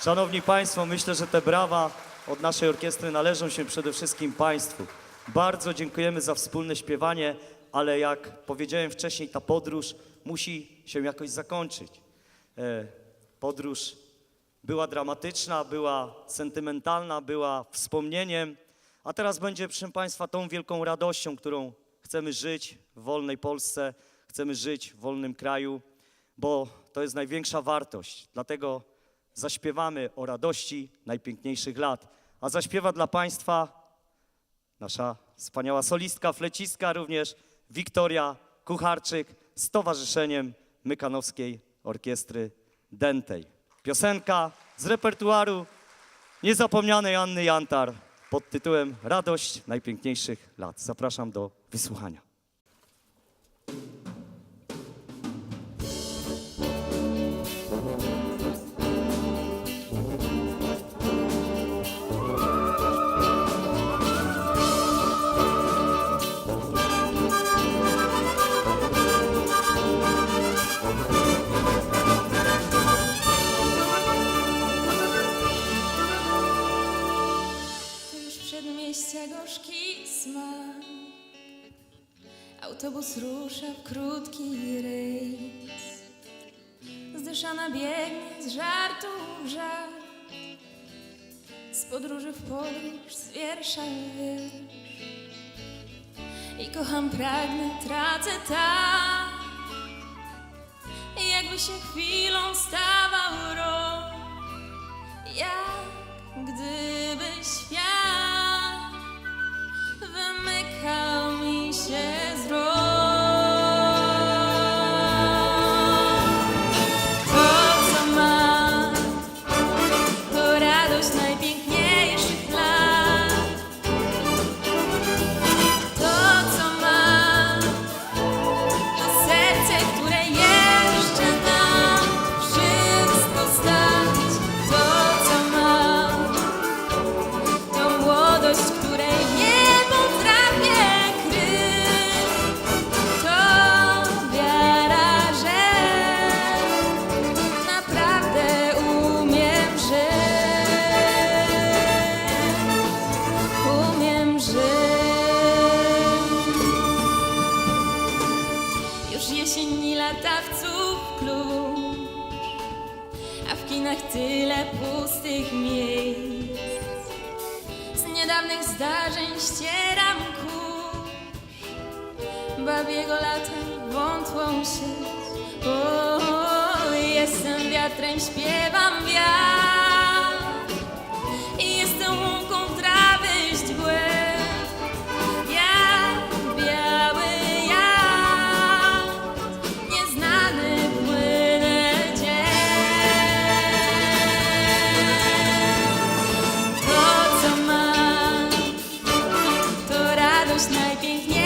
Szanowni Państwo, myślę, że te brawa od naszej orkiestry należą się przede wszystkim Państwu. Bardzo dziękujemy za wspólne śpiewanie, ale jak powiedziałem wcześniej, ta podróż musi się jakoś zakończyć. E, Podróż była dramatyczna, była sentymentalna, była wspomnieniem, a teraz będzie, proszę Państwa, tą wielką radością, którą chcemy żyć w wolnej Polsce, chcemy żyć w wolnym kraju, bo to jest największa wartość. Dlatego zaśpiewamy o radości najpiękniejszych lat. A zaśpiewa dla Państwa nasza wspaniała solistka, flecistka również, Wiktoria Kucharczyk z Towarzyszeniem Mykanowskiej Orkiestry Dentej. Piosenka z repertuaru niezapomnianej Anny Jantar pod tytułem Radość najpiękniejszych lat. Zapraszam do wysłuchania. Autobus rusza w krótki rejs. Zdyszana biegnie z żartu w żart. Z podróży w podróż, z wiersza wiersz. I kocham, pragnę, tracę tak. Jakby się chwilą stawał rok. A w kinach tyle pustych miejsc. Z niedawnych zdarzeń ścieram kurz, babiego latem wątłą sieć. O, jestem wiatrem, śpiewam wiatr. last